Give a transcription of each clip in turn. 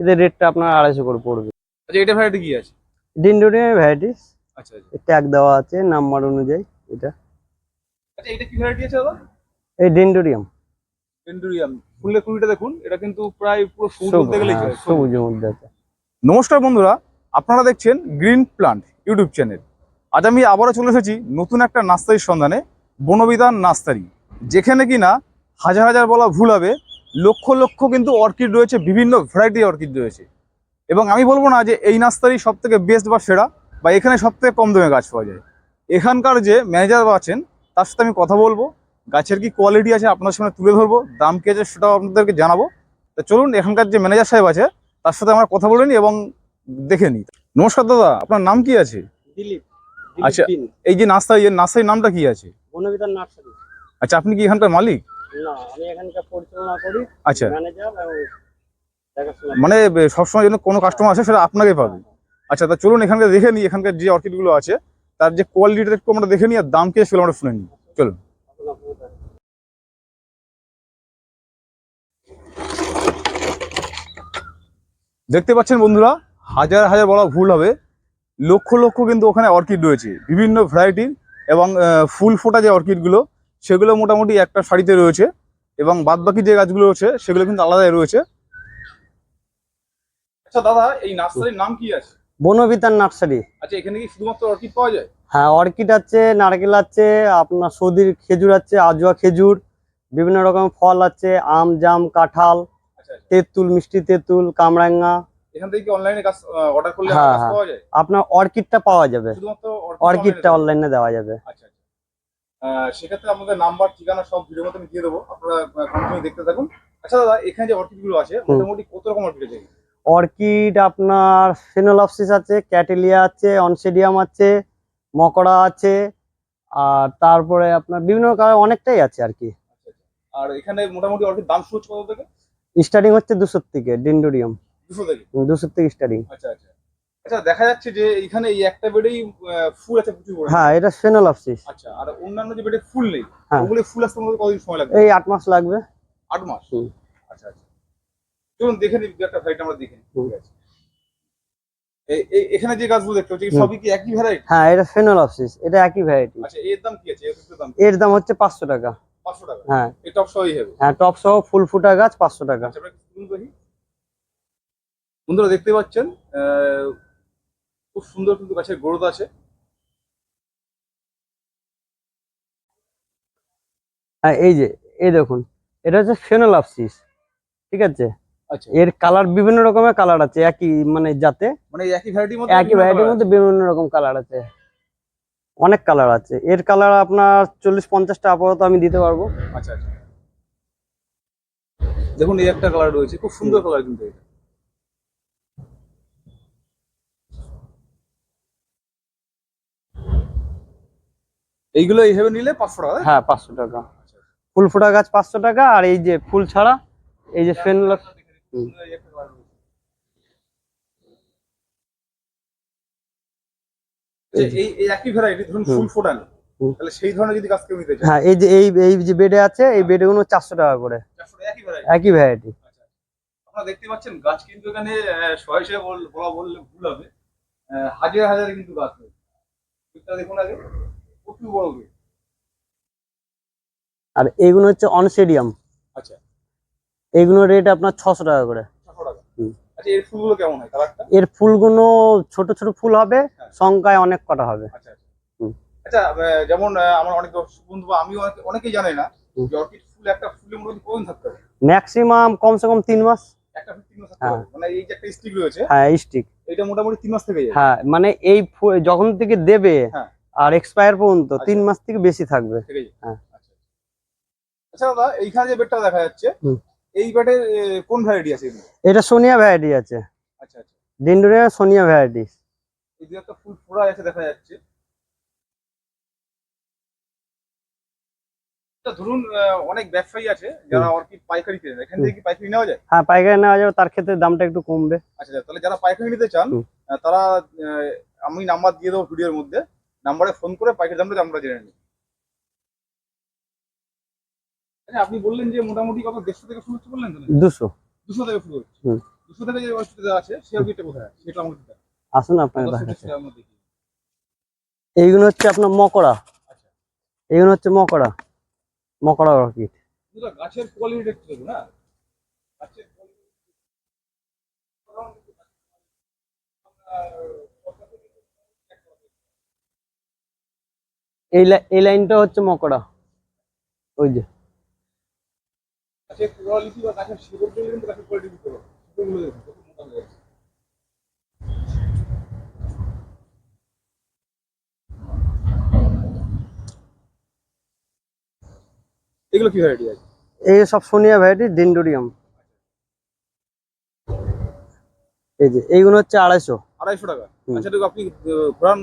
এদের রেটটা আপনার আড়াইশো করে পড়বে। আচ্ছা এটা ভ্যারাইটি কি আছে? ডিন্ডোরিয়াম ভ্যারাইটিস আচ্ছা আচ্ছা। ট্যাগ দেওয়া আছে নাম্বার অনুযায়ী এটা। আচ্ছা এটা কি ভ্যারাইটি আছে দাদা এই ডিন্ডোরিয়াম পেন্ডুরিয়াম ফুলের কুড়িটা দেখুন এটা কিন্তু প্রায় পুরো সবুজ বলতে গেলেই হ্যাঁ, সবুজ। সবুজের মধ্যে আছে। নমস্কার বন্ধুরা আপনারা দেখছেন গ্রিন প্লান্ট ইউটিউব চ্যানেল আজ আমি আবারও চলে এসেছি নতুন একটা নার্সারির সন্ধানে বনবিধান নার্সারি। যেখানে কিনা হাজার হাজার বলা ভুল হবে লক্ষ লক্ষ কিন্তু অর্কিড রয়েছে বিভিন্ন ভ্যারাইটি অর্কিড রয়েছে। এবং আমি বলব না যে এই নার্সারি সব থেকে বেস্ট বা সেরা বা এখানে সব থেকে কম দামে গাছ পাওয়া যায়। এখানকার যে ম্যানেজার আছেন তার সাথে আমি কথা বলব। গাছের কি কোয়ালিটি আছে আপনার সামনে তুলে ধরবো দাম কি আছে সেটাও আপনাদেরকে জানাব। তো চলুন এখানকার যে ম্যানেজার সাহেব আছে তার সাথে আমরা কথা বলে নিই এবং দেখে নিই। নমস্কার দাদা আপনার নাম কি আছে? দিলীপ আচ্ছা। এই যে নার্সারি এর নার্সারির নামটা কি আছে? নার্সারি। আচ্ছা আপনি কি এখানকার মালিক? না আমি এখানকার পরিচালনা করি আচ্ছা। ম্যানেজার মানে সবসময় যেন কোনো কাস্টমার আসে সেটা আপনাকে পাবে। আচ্ছা তা চলুন এখানকার দেখে নিই এখানকার যে অর্কিডগুলো আছে তার যে কোয়ালিটিটা একটু আমরা দেখে নিই আর দাম কি সেগুলো আমরা শুনে নিই। চলুন। দেখতে পাচ্ছেন বন্ধুরা হাজার হাজার বলা ভুল হবে লক্ষ লক্ষ কিন্তু ওখানে অর্কিড রয়েছে বিভিন্ন ভ্যারাইটির এবং ফুল ফোটা যে অর্কিডগুলো সেগুলো মোটামুটি একটা শাড়িতে রয়েছে এবং বাদবাকি যে গাছগুলো রয়েছে সেগুলো কিন্তু আলাদাই রয়েছে। আচ্ছা দাদা এই নার্সারির নাম কি আছে? বনবিধান নার্সারি। আচ্ছা এখানে কি শুধুমাত্র অর্কিড পাওয়া যায়? হ্যাঁ অর্কিড আছে নারকেল আছে আপনার সৌদির খেজুর আছে আজোয়া খেজুর বিভিন্ন রকম ফল আছে আম জাম কাঁঠাল আচ্ছা আচ্ছা। তেঁতুল মিষ্টি তেঁতুল কামরাঙ্গা। এখান থেকে কি অনলাইনে কাজ অর্ডার করলে হ্যাঁ, হ্যাঁ। পাওয়া যায়? আপনার অর্কিডটা পাওয়া যাবে। শুধুমাত্র অর্কিডটা অনলাইনে দেওয়া যাবে। আচ্ছা সেক্ষেত্রে আমাদের নাম্বার ঠিকানা সব ভিডিওর মধ্যে আমি দিয়ে দেবো। আপনারা কন্টিনিউ দেখতে থাকুন। আচ্ছা দাদা এখানে যে অর্কিডগুলো আছে মোটামুটি কত রকম অর্কিড আছে? অর্কিড আপনার ফেনোলপসিস আছে ক্যাটেলিয়া আছে অনসেডিয়াম আছে মকড়া আছে আর তারপরে আপনার বিভিন্ন কারণে অনেকটাই আছে আর কি। আর এখানে মোটামুটি অর্কিড দাম শুরু হচ্ছে কত থেকে? স্টার্টিং হচ্ছে দুশো থেকে ডিন্ডোরিয়াম দুশো থেকে? দুশো থেকে স্টার্টিং আচ্ছা আচ্ছা। আচ্ছা দেখা যাচ্ছে যে এখানে এই একটা বেডেই ফুল আছে প্রচুর পরিমাণে। হ্যাঁ এটা ফেনোলপসিস আচ্ছা আর অন্যান্য যে বেডে ফুল নেই হ্যাঁ। ওগুলো ফুল আসতে আমাদের কতদিন সময় লাগবে? এই আট মাস লাগবে। আট মাস? আচ্ছা আচ্ছা। চলুন দেখে নিই একটা ভ্যারাইটি আমরা দেখে ঠিক আছে। এখানে যে গাছগুলো দেখতে হুম। সবই কি একই ভ্যারাইটি হ্যাঁ এটা ফেনোলপসিস এটা একই ভ্যারাইটি আচ্ছা এর দাম কি আছে? এর দাম এর দাম হচ্ছে পাঁচশো টাকা। পাঁচশো টাকা? হ্যাঁ। এই টপ সহই হবে হ্যাঁ টপ সহ ফুল ফুটা গাছ পাঁচশো টাকা। আচ্ছা করি বন্ধুরা দেখতে পাচ্ছেন আহ, খুব সুন্দর কিন্তু গাছের গ্রোথ আছে। হ্যাঁ এই যে এই দেখুন এটা হচ্ছে ফেনোলপসিস ঠিক আছে? আচ্ছা। এর কালার বিভিন্ন রকমের কালার আছে একই মানে যাতে মানে একই ভ্যারাইটির মধ্যে একই ভ্যারাইটির মধ্যে বিভিন্ন রকম কালার আছে। অনেক কালার আছে। এর কালার আপনার চল্লিশ পঞ্চাশটা আপাতত আমি দিতে পারব। আচ্ছা আচ্ছা। দেখুন এই একটা কালার রয়েছে খুব সুন্দর কালার কিন্তু এটা। এইগুলো এইভাবে নিলে পাঁচশো টাকা হ্যাঁ পাঁচশো টাকা। ফুল ফোটা গাছ পাঁচশো টাকা আর এই যে ফুল ছাড়া এই যে ফেনলপ হুম। এই একই ভ্যারাইটি ধরুন ফুল ফোটানো তাহলে সেই ধরনের যদি গাছ কেউ নিতে চায়? হ্যাঁ এই যে এই এই যে বেডে আছে এই বেডে গুলো চারশো টাকা করে। চারশো একই ভ্যারাইটি একই ভ্যারাইটি আচ্ছা আপনারা দেখতে পাচ্ছেন গাছ কিন্তু এখানে আহ, শয়ে শয়ে বলা বললে ভুল হবে। আহ, হাজার হাজারে কিন্তু গাছ রয়েছে। দেখুন আগে। বড় আর এইগুলো হচ্ছে অনসেডিয়াম আচ্ছা। এইগুলো রেট আপনার ছশো টাকা করে। আচ্ছা এর ফুলগুলো কেমন হয় কালারটা এর ফুলগুলো ছোট ছোট ফুল হবে হ্যাঁ। সংখ্যায় অনেক কটা হবে। আচ্ছা আচ্ছা। আচ্ছা যেমন আমার অনেক বন্ধু অনেকে- অনেকেই জানে না অর্কিড ফুল একটা ফুলের মধ্যে কতদিন থাকতে হবে? ম্যাক্সিমাম কমসে কম তিন মাস। একটা তিন মাস থাকতে হ্যাঁ। হবে মানে এই যে একটা স্টিক রয়েছে হ্যাঁ স্টিক এটা মোটামুটি তিন মাস থেকে যায়। হ্যাঁ মানে এই যখন থেকে দেবে হ্যাঁ। আর এক্সপায়ার পর্যন্ত আচ্ছা। তিন মাস থেকে বেশি থাকবে। হ্যাঁ। আচ্ছা আচ্ছা দাদা এইখানে যে বেডটা দেখা যাচ্ছে এই বেডের কোন ভ্যারাইটি আছে এটা সোনিয়া ভ্যারাইটি আছে। আচ্ছা আচ্ছা। ডিন্ডোরিয়া সোনিয়া ভ্যারাইটি একটা ফুল ফোড়া আছে দেখা যাচ্ছে। ধরুন অনেক ব্যবসায়ী আছে যারা অর্কিড পাইকারি কেনে এখান থেকে কি পাইকারি নেওয়া যায়? হ্যাঁ পাইকারি নেওয়া যাবে তার ক্ষেত্রে দামটা একটু কমবে। আচ্ছা আচ্ছা, তাহলে যারা পাইকারি নিতে চান তারা আমি নাম্বার দিয়ে দেবো ভিডিওর মধ্যে। নাম্বারে ফোন করে পাইকারি দামটা আমরা জেনে নিই আপনি বললেন যে মোটামুটি কত দেড়শো থেকে শুরু হচ্ছে বললেন দুশো। দুশো থেকে শুরু হচ্ছে। দুশো থেকে যে অসুবিধা আছে সেই অভিটা কোথায় সেটা আমাকে আসুন আপনাকে দেখাচ্ছি। এইগুলো হচ্ছে আপনার মকড়া। আচ্ছা। এইগুলো হচ্ছে মকড়া। মকড়া অর্কিড। বন্ধুরা, গাছের কোয়ালিটি একটু দেখুন হ্যাঁ? গাছের quality- এই এই লাইনটা হচ্ছে মকড়া। ওই যে। এগুলো কি ভ্যারাইটি আছে? এই সব সোনিয়া ভ্যারাইটি ডেন্ডোরিয়াম। এই যে এইগুলো হচ্ছে আড়াইশো। আড়াইশো টাকা। আচ্ছা আপনি ঘোরান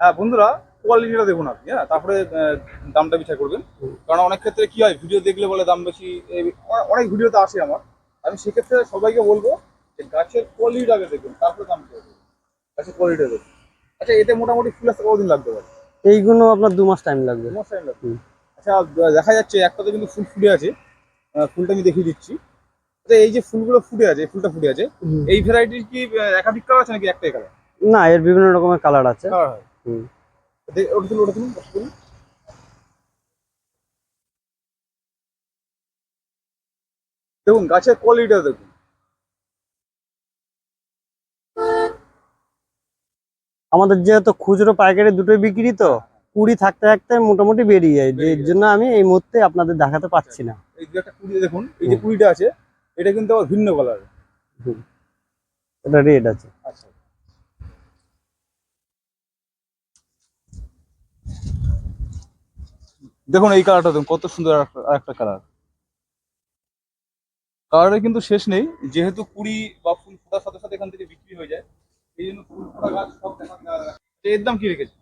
হ্যাঁ বন্ধুরা কোয়ালিটিটা দেখুন আপনি হ্যাঁ? তারপরে দামটা বিচার করবেন। কারণ অনেক ক্ষেত্রে কি হয় ভিডিও দেখলে বলে দাম বেশি অনেক ভিডিওতে আসে আমার। আমি সেক্ষেত্রে সবাইকে বলব যে গাছের কোয়ালিটি আগে দেখুন তারপরে দাম গাছের কোয়ালিটি দেখুন। আচ্ছা এতে মোটামুটি ফুল আসতে কতদিন লাগতে পারে এইগুলো আপনার দু মাস টাইম লাগবে। দু মাস টাইম লাগবে। আচ্ছা দেখা যাচ্ছে একটাতে কিন্তু ফুল ফুটে আছে। ফুলটা আমি দেখিয়ে দিচ্ছি। আচ্ছা এই যে ফুলগুলো ফুটে আছে ফুলটা ফুটে আছে এই ভ্যারাইটির কি একাধিক কালার আছে নাকি একটাই কালার না এর বিভিন্ন রকমের কালার আছে। কালার হয়। হুম। দে- ওটা তুলুন ওটা তুলুন দেখুন গাছের কোয়ালিটিটা দেখুন। আমাদের যেহেতু খুচরো পাইকারি দুটোই বিক্রি তো কুড়ি থাকতে থাকতে মোটামুটি বেরিয়ে যায়। যে- জন্য আমি এই মুহূর্তে আপনাদের দেখাতে পারছি না। এই একটা কুড়ি দেখুন এই যে কুড়িটা আছে এটা কিন্তু আবার ভিন্ন কালার এটা রেড আছে। আচ্ছা। দেখুন এই কালারটা দেখুন কত সুন্দর একটা- কালার কালারের কিন্তু শেষ নেই যেহেতু কুড়ি বা ফুল ফোটার সাথে সাথে এখান থেকে বিক্রি হয়ে যায় এই জন্য ফুল ফোটা গাছ সব এর দাম কি রেখেছে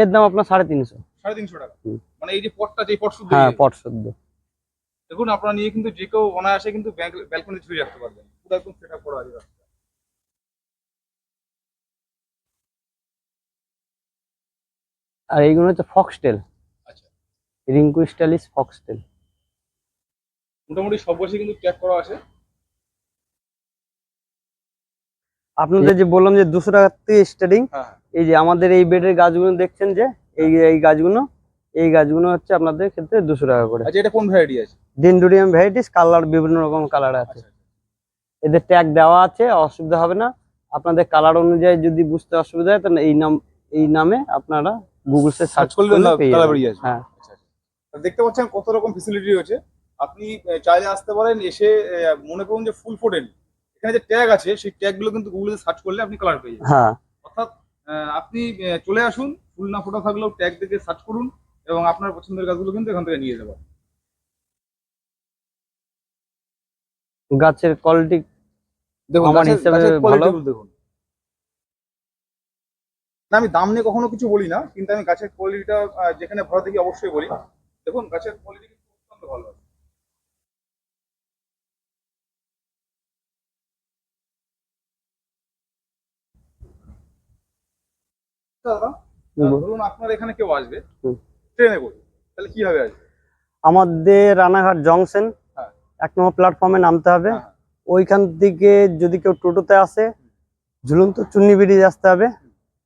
এর দাম আপনার সাড়ে তিনশো। সাড়ে তিনশো টাকা। মানে এই যে পটটা যে পট শুদ্ধ হ্যাঁ। পট শুদ্ধ। দেখুন আপনারা নিয়ে কিন্তু যে কেউ অনায়াসে কিন্তু ব্যালকনি ঝুলিয়ে রাখতে পারবেন। পুরো একদম সেট আপ করা আছে। আর এইগুলো হচ্ছে ফক্সটেল রিঙ্কু স্টাইলিশ ফক্সটেল মোটামুটি সব বয়সে কিন্তু ট্যাগ করা আছে। আপনাদের যে বললাম যে দুশো টাকার থেকে স্টার্টিং হ্যাঁ এই যে আমাদের এই বেডের গাছগুলো দেখছেন যে এই এই গাছগুলো এই গাছগুলো হচ্ছে আপনাদের ক্ষেত্রে দুশো টাকা করে। আচ্ছা এটা কোন ভ্যারাইটি আছে? ডেন্ডোরিয়াম ভ্যারাইটিস কালার বিভিন্ন রকম কালার আছে। আচ্ছা এদের ট্যাগ দেওয়া আছে অসুবিধা হবে না। আপনাদের কালার অনুযায়ী যদি বুঝতে অসুবিধা হয় তাহলে এই নাম এই নামে আপনারা গুগলসে সার্চ সার্চ করলে। হ্যাঁ আচ্ছা আচ্ছা। দেখতে পাচ্ছেন কত রকম ফেসিলিটি রয়েছে। আপনি চাইলে আসতে পারেন এসে মনে করুন যে ফুল ফোটেন এখানে যে ট্যাগ আছে সেই ট্যাগগুলো কিন্তু গুগলে সার্চ করলে আপনি কালার পেয়ে যাবেন। হ্যাঁ। অর্থাৎ আপনি চলে আসুন ফুল না ফোটা থাকলেও ট্যাগ দেখে সার্চ করুন এবং আপনার পছন্দের গাছগুলো কিন্তু এখান থেকে নিয়ে যাবেন। গাছের কোয়ালিটি দেখুন আমার হিসাবে ভালো। দেখুন। না আমি দাম নিয়ে কখনো কিছু বলি না কিন্তু আমি গাছের কোয়ালিটিটা যেখানে ভালো দেখি অবশ্যই বলি। দেখুন গাছের কোয়ালিটি কিন্তু অত্যন্ত ভালো আছে। দাদা ধরুন আপনার এখানে কেউ আসবে ট্রেনে করে তাহলে কীভাবে আসবে? আমাদের রানাঘাট জংশন হ্যাঁ। এক নম্বর প্ল্যাটফর্মে নামতে হবে। হ্যাঁ, হ্যাঁ। ওইখান থেকে যদি কেউ টোটোতে আসে ঝুলন্ত চুন্নি ব্রিজ আসতে হবে।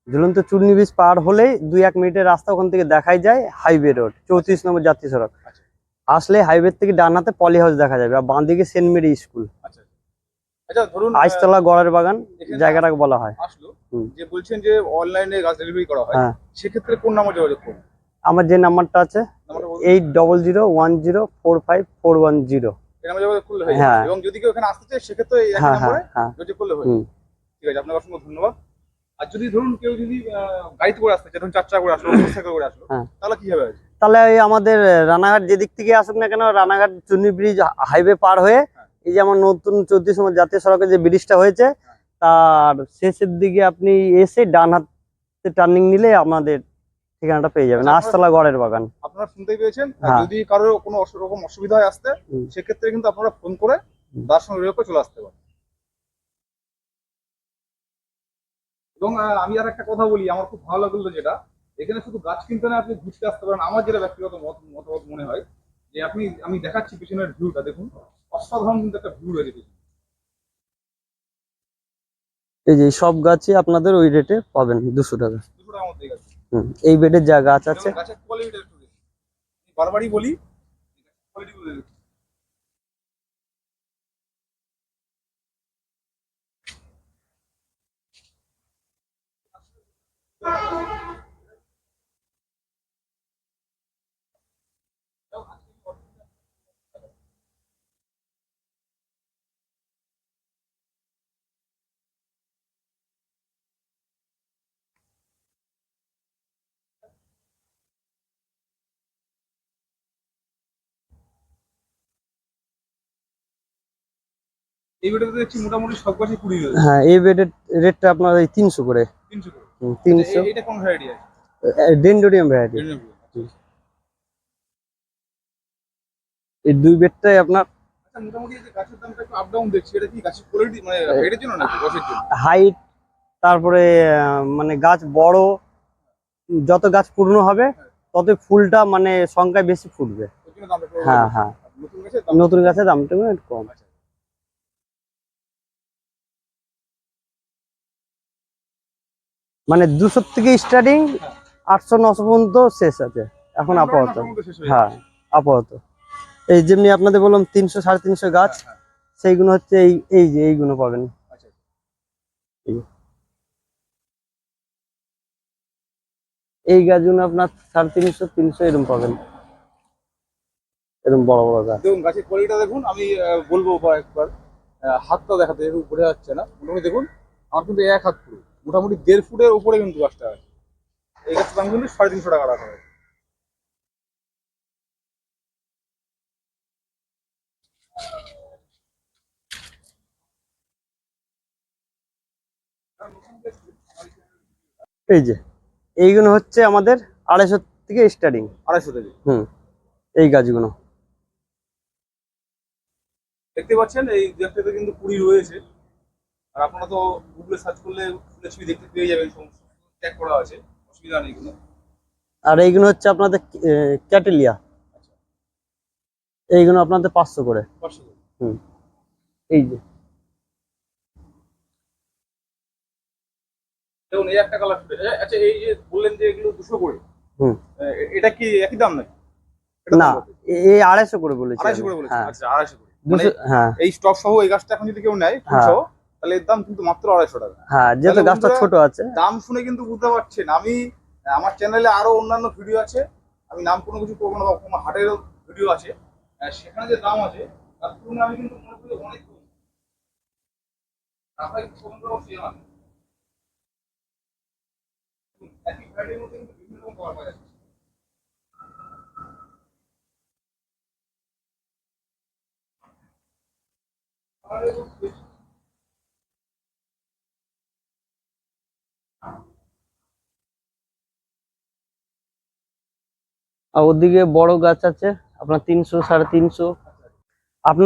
ঝুলন্ত চুন্নি ব্রিজ পার হলেই দুই এক মিনিটের রাস্তা ওখান থেকে দেখাই যায় হাইওয়ে রোড চৌত্রিশ নম্বর জাতীয় সড়ক। আচ্ছা। আসলে হাইওয়ে থেকে ডান হাতে পলি হাউস দেখা যাবে আর বাঁ দিকে সেন্ট মেরি স্কুল ধরুন আইসতলা গড়ের বাগান জায়গাটাকে বলা হয়। যে বলছেন যে অনলাইনে গাছ ডেলিভারি করা হয়। হ্যাঁ। সেক্ষেত্রে কোন নাম্বার যোগাযোগ করুন? আমার যে নাম্বারটা আছে eight double zero one zero four five four one zero হয়ে। এবং যদি কেউ এখানে আসতে চায় সেক্ষেত্রে এই হ্যাঁ হ্যাঁ নাম্বারে যোগাযোগ করলে হয়ে ঠিক আছে আপনাকে অসংখ্য ধন্যবাদ। আর যদি ধরুন কেউ যদি গাড়িতে করে আসতে চায় ধরুন চার চাকা করে আসলো মোটরসাইকেল করে আসলো হ্যাঁ। তাহলে কীভাবে আছে তাহলে এই আমাদের রানাঘাট যেদিক থেকে আসুক না কেন রানাঘাট চুন্নি ব্রিজ হাইওয়ে পার হয়ে হ্যাঁ। এই যে আমার নতুন চৌত্রিশ নম্বর জাতীয় সড়কে যে ব্রিজটা হয়েছে তার শেষের দিকে আপনি এসে ডান হাতে টার্নিং নিলে আমাদের ঠিকানাটা পেয়ে যাবেন আচ্ছা, আস্তলা গড়ের বাগান আপনারা শুনতেই পেয়েছেন হ্যাঁ। যদি কারোর কোনো রকম অসুবিধা হয় আসতে সেক্ষেত্রে কিন্তু আপনারা ফোন করে। তার সঙ্গে চলে আসতে পারেন এবং আমি আর একটা কথা বলি আমার খুব ভালো লাগল যেটা। এখানে শুধু গাছ কিনতে না আপনি ঘুরতে আসতে পারেন। আমার যেটা ব্যক্তিগত মত মতামত মনে হয় যে আপনি আমি দেখাচ্ছি পিছনের ভিউটা দেখুন। অসাধারণ কিন্তু একটা ভিউ রয়েছে পিছনে। এই যে সব গাছই আপনাদের ওই রেটে পাবেন দুশো টাকা। দুশো টাকার মধ্যে গাছ হুম এই বেডের যা গাছ আছে। গাছের বারবারই বলি কোয়ালিটি এই ভিডিওতে দেখছি মোটামুটি সব গাছই কুড়ি হ্যাঁ এই বেডের রেটটা আপনার এই তিনশো করে। তিনশো করে। এটা কোন ভ্যারাইটি আছে? আচ্ছা। এই দুই বেডটাই আপনার গাছের কোয়ালিটি মানে হাইট তারপরে মানে গাছ বড় যত গাছ পূর্ণ হবে তত ফুলটা মানে সংখ্যায় বেশি ফুটবে। হ্যাঁ হ্যাঁ। নতুন গাছের দামটা একটু কম। মানে দুশো থেকে স্টার্টিং আটশো নশো পর্যন্ত শেষ আছে। এখন আপাতত। হয়ে আপাতত। এই যেমনি আপনাদের বললাম তিনশো সাড়ে তিনশো গাছ হ্যাঁ, হ্যাঁ। সেইগুলো হচ্ছে এই এই যে এইগুলো পাবেন। আচ্ছা এই গাছগুলো আপনার সাড়ে তিনশো তিনশো এরকম পাবেন। এরকম বড় বড় গাছ। দেখুন গাছের কোয়ালিটিটা দেখুন আমি বলব একবার হাতটা দেখাতে বোঝা যাচ্ছে না মোটামুটি দেখুন আমার কিন্তু এক হাত পুরো। মোটামুটি দেড় ফুটের উপরে কিন্তু গাছটা আছে। এই গাছটার দাম কিন্তু সাড়ে তিনশো টাকা রাখা হয় এই যে এইগুলো হচ্ছে আমাদের আড়াইশো থেকে স্টার্টিং আড়াইশো থেকে। হুম এই গাছগুলো। দেখতে পাচ্ছেন এই গাছটাতে কিন্তু কুড়ি রয়েছে। আর আপনারা তো গুগলে সার্চ করলে ফুলের ছবি দেখতে পেয়ে যাবেন সমস্ত ট্যাগ করা আছে অসুবিধা নেই কোনো। আর এইগুলো হচ্ছে আপনাদের ক্যাটেলিয়া এইগুলো আপনাদের পাঁচশো করে। পাঁচশো করে। হুম। এই যে। দেখুন এই একটা কালার আচ্ছা এই যে বললেন যে এগুলো দুশো করে। হুম। এটা কি একই দাম নাকি? না এই আড়াইশো করে বলেছি আড়াইশো করে বলেছেন। হ্যাঁ। আচ্ছা আড়াইশো করে। মানে হ্যাঁ। এই স্টক সহ এই গাছটা এখন যদি কেউ নেয় হ্যাঁ। সহ? তাহলে এর দাম কিন্তু মাত্র আড়াইশো টাকা। হ্যাঁ যেহেতু গাছটা ছোট আছে। দাম শুনে কিন্তু বুঝতে পারছেন। আমি আমার চ্যানেলে আরও অন্যান্য ভিডিও আছে। আমি নাম কোনো কিছু করব না বা কোনো হাটেরও ভিডিও আছে। সেখানে যে দাম আছে তার তুলনায় আমি কিন্তু মনে করি অনেক কিন্তু কম করা উচিত আমার একই ভ্যারাইটির মধ্যে কিন্তু বিভিন্ন রকম পাওয়া যাচ্ছে আর আর ওদিকে বড় গাছ আছে আপনার তিনশো সাড়ে তিনশো। আপনি